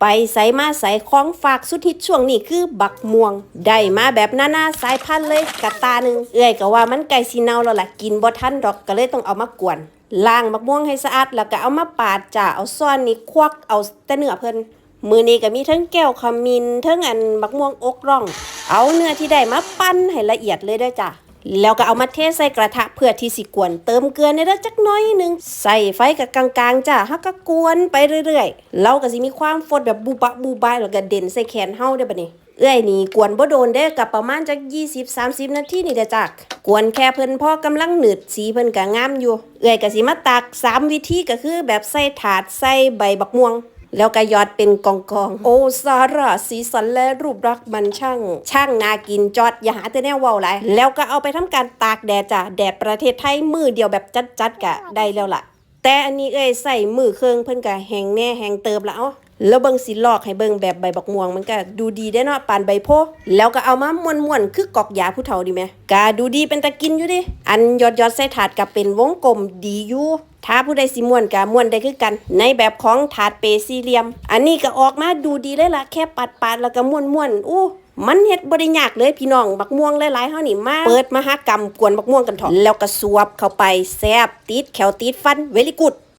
ไปใส่มาใส่ของฝากสุดฮิตช่วงนี้คือบักม่วง ได้มาแบบนานาสายพันธุ์เลยกะตาหนึ่งเอ้อยก็ว่ามันไก่สีเนาแล้วล่ะกินบ่ทันดอกก็เลยต้องเอามากวนล้างบักม่วงให้สะอาดแล้วก็เอามาปาดจ้าเอาซ่อนนี่ควักเอาแต่เนื้อเพิ่นมือนี้ก็มีทั้งแก้วขมิ้นทั้งอันบักม่วงอกร่อง เอาเนื้อที่ได้มาปั้นให้ละเอียดเลยเด้จ้ะ แล้วก็เอามาเทใส่กระทะเพื่อที่สิกวนเติมเกลือในเด้อจักน้อยหนึงใส่ไฟกับกลางๆจ้ะฮักก็กวนไปเรื่อยๆเราก็สิมีความฟดแบบบูบะบูบายแล้วก็เด่นใส่แขนเฮาได้อบัดนี้เอ้อยนี่กวนบ่โดนเด้กับประมาณจัก20-30 นาทีนี่เด้จ้ะกวนแค่เพิ่นพ่อกำลังหนืดสีเพิ่นก็งามอยู่ เอ้อยก็สิมาตักสามวิธีก็คือแบบใส่ถาดใส่ใบบักม่วง แล้วก็ยอดเป็นกองกองๆโอสาระสีสันและรูปลักษณ์มันช่าง ช่างนากินจอดอย่าหาแต่แนวเว้าหลายแล้วก็เอาไปทำการตากแดดจ้ะแดดประเทศไทยมือเดียวแบบจัดๆกะได้แล้วล่ะ แต่อันนี้เอ้ยใส่มือเครื่องเพิ่นก็แหงแน่แหงเติบละเอ้า แล้วเบิ่งสิลอกให้เบิ่งแบบใบบักม่วงมันก็ดูดีได้เนาะปานใบโพแล้วก็เอามาม้วนๆคือกอกยาผู้เฒ่าดีไหมกาดูดีเป็นตะกินอยู่ดิอันยอดยอดใส่ถาดกับเป็นวงกลมดีอยู่ถ้าผู้ใดสิม่วนกะม่วนได้คือกัน ในแบบของถาดเปสี่เหลี่ยม อันนี้ก็ออกมาดูดีเลยล่ะแค่ปัดปาดๆแล้วก็ม่วนม่วนอู้มันเฮ็ดบ่ได้ยากเลยพี่น้องบักม่วงหลายๆเฮานี่มาเปิดมหากรรมกวนบักม่วงกันเถอะแล้วก็สวบเข้าไปแซบติดแขวติดฟันเวลิกุด